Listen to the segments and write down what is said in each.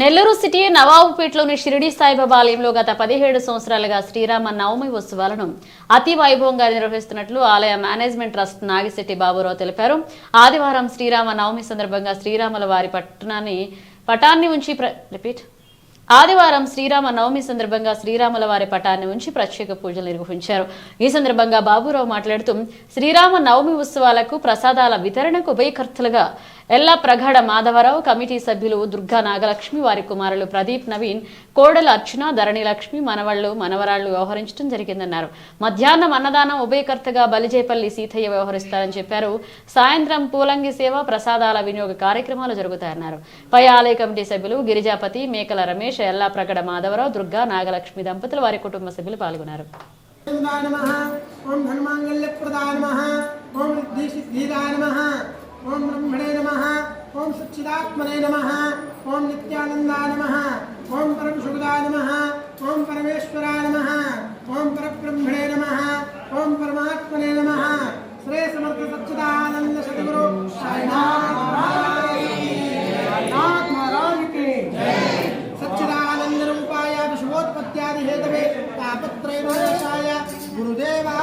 Nellore city నవాబుపేటలోని షిరిడి సాయిబాబా ఆలయంలో గత పదిహేడు సంవత్సరాలుగా శ్రీరామ నవమి ఉత్సవాలను అతి వైభవంగా నిర్వహిస్తున్నట్లు ఆలయ మేనేజ్మెంట్ ట్రస్ట్ నాగిశెట్టి బాబురావు తెలిపారు. ఆదివారం శ్రీరామ నవమి సందర్భంగా శ్రీరాముల వారి పట్టణాన్ని పటాన్ని ఉంచి రిపీట్. ఆదివారం శ్రీరామ నవమి సందర్భంగా శ్రీరాముల వారి పటాన్ని ఉంచి ప్రత్యేక పూజలు నిర్వహించారు. ఈ సందర్భంగా బాబురావు మాట్లాడుతూ శ్రీరామ నవమి ఉత్సవాలకు ప్రసాదాల వితరణకు ఉభయకర్తలుగా ఎల్ల ప్రగాఢ మాధవరావు కమిటీ సభ్యులు దుర్గా నాగలక్ష్మి వారి కుమారులు ప్రదీప్ నవీన్ కోడలు అర్చున ధరణి లక్ష్మి మనవళ్ళు మనవరాళ్ళు వ్యవహరించడం జరిగిందన్నారు. మధ్యాహ్నం అన్నదానం ఉభయకర్తగా బలిజేపల్లి సీతయ్య వ్యవహరిస్తారని చెప్పారు. సాయంత్రం పూలంగి సేవ ప్రసాదాల వినియోగ కార్యక్రమాలు జరుగుతాయన్నారు. పై ఆలయ కమిటీ సభ్యులు గిరిజాపతి మేకల రమేష్ ఎల్లా ప్రగడ మాధవరావు దుర్గా నాగలక్ష్మి దంపతులు వారి కుటుంబ సభ్యులు పాల్గొన్నారు. ఓం सच्चिदात्मने नमः ॐ नित्यानन्दाय नमः ॐ परमसुखदाय नमः ॐ परमेश्वराय नमः ॐ परब्रह्मणे नमः ॐ परमात्मने नमः श्री समर्थ सच्चिदानन्द सद्गुरु साईनाथ महाराज की साईनाथ महाराज की सच्चिदानंद रूपाय विश्वोत्पत्त्यादि हेतवे तापत्रयनाशाय गुरुदेवाय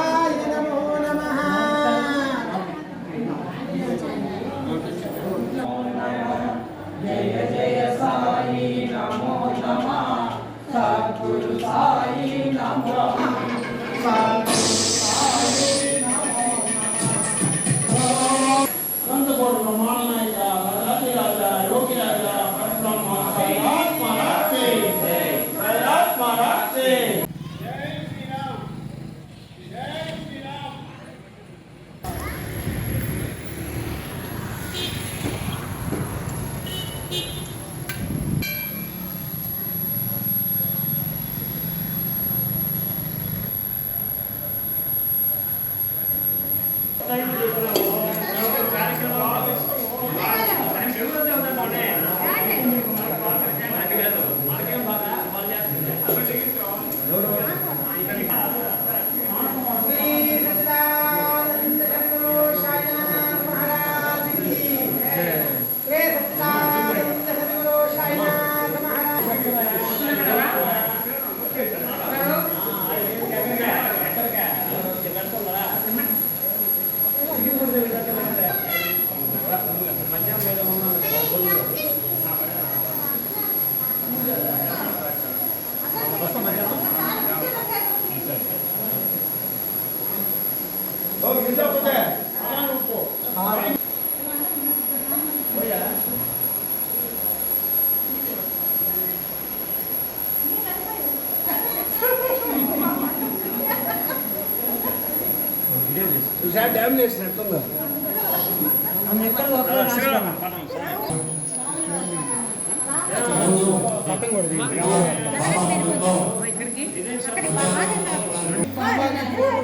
பிரமாண श्री చూసా డ్యామ్ చేసినట్టుందా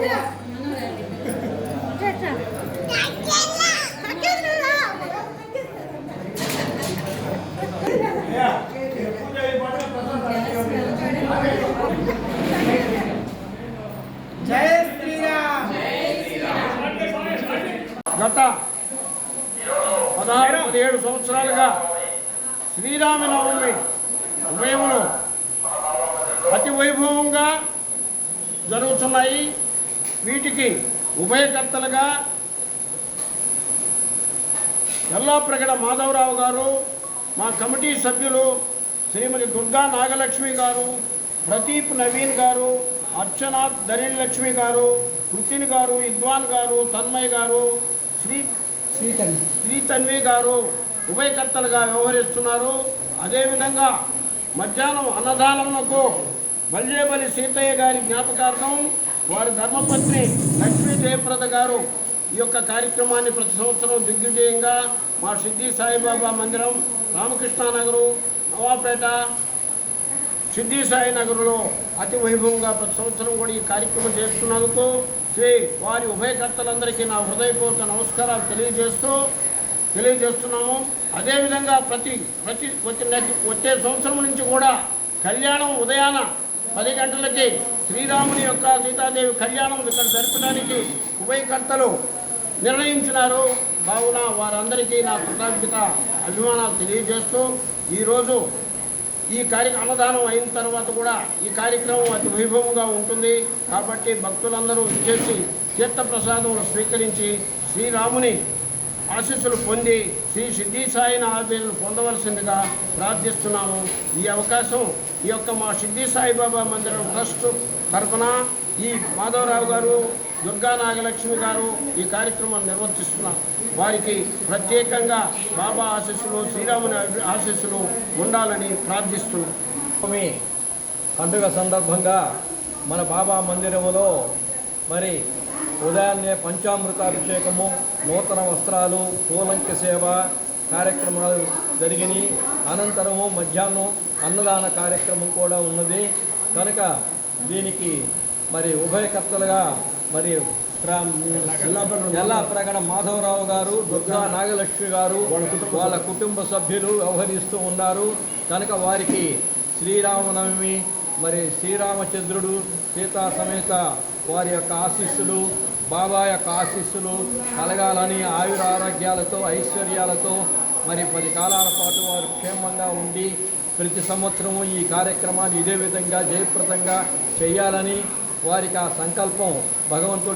जय గత పదహారు పదిహేడు సంవత్సరాలుగా శ్రీరామనవమి ఉభయములు అతి వైభవంగా జరుగుతున్నాయి. వీటికి ఉభయకర్తలుగా ఎల్లాప్రగడ మాధవరావు గారు మా కమిటీ సభ్యులు శ్రీమతి దుర్గా నాగలక్ష్మి గారు ప్రదీప్ నవీన్ గారు అర్చనాథ్ ధరణి లక్ష్మి గారు కృతిన్ గారు ఇద్వాన్ గారు తన్మయ్ గారు శ్రీ శ్రీకల్లి శ్రీ తన్వి గారు ఉభయకర్తలుగా వ్యవహరిస్తున్నారు. అదేవిధంగా మధ్యాహ్నం అన్నదానమునకు బల్జేబలి సీతయ్య గారి జ్ఞాపకార్థం వారి ధర్మపత్ని లక్ష్మీ జయప్రద గారు ఈ యొక్క కార్యక్రమాన్ని ప్రతి సంవత్సరం దిగ్విజయంగా మా సిద్ధి సాయిబాబా మందిరం రామకృష్ణానగరు నవాపేట సిద్ధి సాయి అతి వైభవంగా ప్రతి సంవత్సరం కూడా ఈ కార్యక్రమం చేస్తున్నందుకు శ్రీ వారి ఉభయకర్తలందరికీ నా హృదయపూర్వక నమస్కారాలు తెలియజేస్తూ తెలియజేస్తున్నాము. అదేవిధంగా ప్రతి ప్రతి వచ్చే వచ్చే సంవత్సరం నుంచి కూడా కళ్యాణం ఉదయాన పది గంటలకి శ్రీరాముని యొక్క సీతాదేవి కళ్యాణం ఇక్కడ జరపడానికి ఉభయకర్తలు నిర్ణయించినారు. కావున వారందరికీ నా కృతజ్ఞత అభిమానాలు తెలియజేస్తూ ఈరోజు ఈ కార్య అన్నదానం అయిన తర్వాత కూడా ఈ కార్యక్రమం అతి వైభవంగా ఉంటుంది. కాబట్టి భక్తులందరూ చేసి తీర్థప్రసాదములు స్వీకరించి శ్రీరాముని ఆశీస్సులు పొంది శ్రీ సిద్ధి సాయిని ఆశీస్సులు పొందవలసిందిగా ప్రార్థిస్తున్నాము. ఈ అవకాశం ఈ యొక్క మా సిద్ధి సాయిబాబా మందిరం ట్రస్ట్ తరఫున ఈ మాధవరావు గారు దుర్గా నాగలక్ష్మి గారు ఈ కార్యక్రమం నిర్వర్తిస్తున్నారు వారికి ప్రత్యేకంగా బాబా ఆశీస్సులు శ్రీరాముని ఆశీస్సులు ఉండాలని ప్రార్థిస్తున్నాం. పండుగ సందర్భంగా మన బాబా మందిరములో మరి ఉదయాన్నే పంచామృతాభిషేకము నూతన వస్త్రాలు పూలంక సేవ కార్యక్రమాలు జరిగినాయి. అనంతరము మధ్యాహ్నం అన్నదాన కార్యక్రమం కూడా ఉన్నది. కనుక దీనికి మరి ఉభయకర్తలుగా మరి ఎల్లా ప్రగడ మాధవరావు గారు దుర్గా నాగలక్ష్మి గారు వాళ్ళ కుటుంబ సభ్యులు వ్యవహరిస్తూ ఉన్నారు. కనుక వారికి శ్రీరామనవమి మరి శ్రీరామచంద్రుడు సీతా సమేత వారి యొక్క ఆశీస్సులు బాబా యొక్క ఆశీస్సులు కలగాలని ఆయుర ఆరోగ్యాలతో ఐశ్వర్యాలతో మరి పది కాలాల పాటు వారు క్షేమంగా ఉండి ప్రతి సంవత్సరము ఈ కార్యక్రమాన్ని ఇదే విధంగా జయప్రదంగా చేయాలని వారికి ఆ సంకల్పం భగవంతుడు